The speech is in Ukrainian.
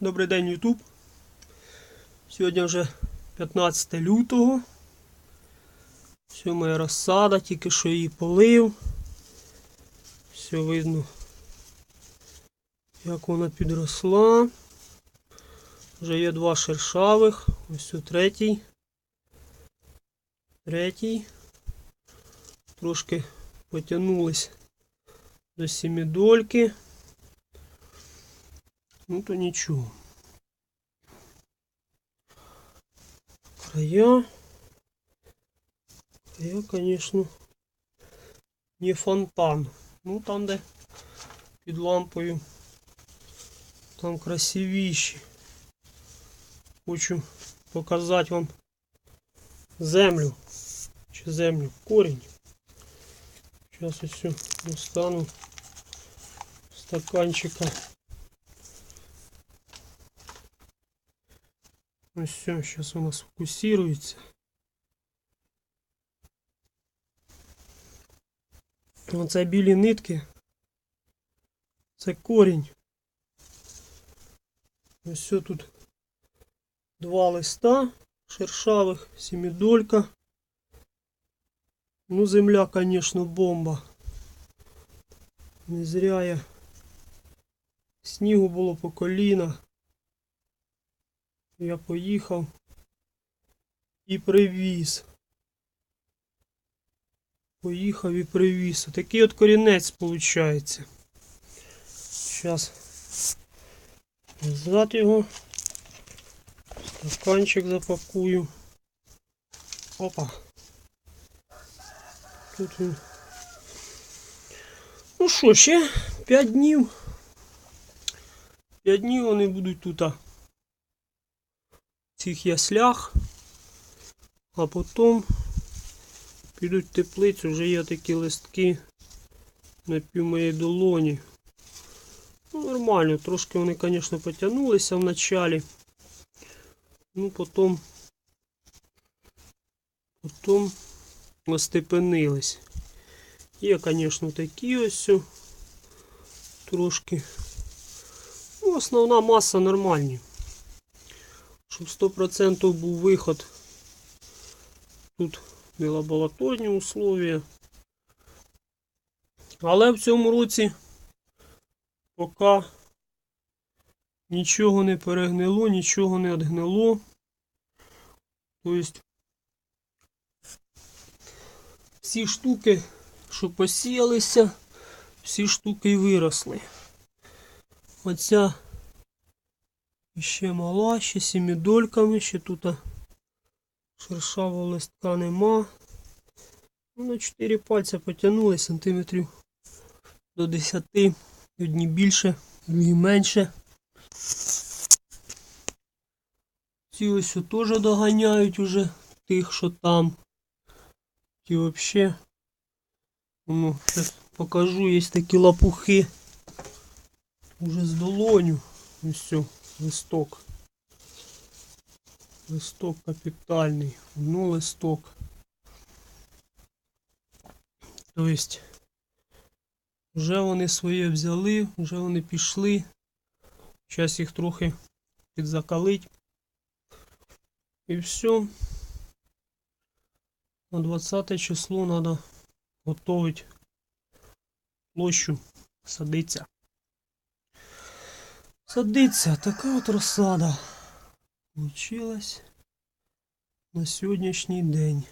Добрий день, Ютуб. Сьогодні вже 15 лютого. Все моя розсада, тільки що її полив. Все видно, як вона підросла. Вже є два шершавих. Ось у третій. Третій. Трошки потягнулись до сімідольки. Ну то нічого. Края. Края, конечно, не фонтан. Ну там, де під лампою, там красивіші. Хочу показати вам землю. Чи землю, корінь. Сейчас ось все достану стаканчика. Ну все, сейчас у нас фокусируется. Оце білі нитки. Це корінь. Ось все тут два листа шершавих, семидолька. Ну, земля, конечно, бомба. Не зря я. Снігу було по коліна. Я поїхав і привіз. Поїхав і привіз. Такий от корінець виходить. Зараз назад його. Стаканчик запакую. Опа. Тут він. Ну що, ще 5 днів. 5 днів вони будуть тут. Цих яслях, а потім підуть теплицю, вже є такі листки на пів моєї долоні. Ну, нормально, трошки вони, звісно, потягнулися в началі. Ну, потім, потім остепенились. Є, звісно, такі ось трошки. Ну, основна маса нормальні. Щоб 100% був виход. Тут не лабораторні условия. Але в цьому році поки нічого не перегнило, нічого не відгнило. Тобто всі штуки, що посіялися, всі штуки й виросли. Оця ще мала, ще сімідольками, ще тут шершавого листка нема. Ну, на 4 пальця потягнули сантиметрів до 10, одні більше, другі менше. Ці ось теж доганяють уже тих, що там. Ті взагалі. Ну, зараз покажу, є такі лапухи. Уже з долоню. Ось все, листок. Листок капітальний. Ну, листок. Тобто, вже вони своє взяли, вже вони пішли. Зараз їх трохи підзакалить. І все. На 20 число треба готувати площу, садиться. Садиться, така от розсада. Получилась на сьогоднішній день.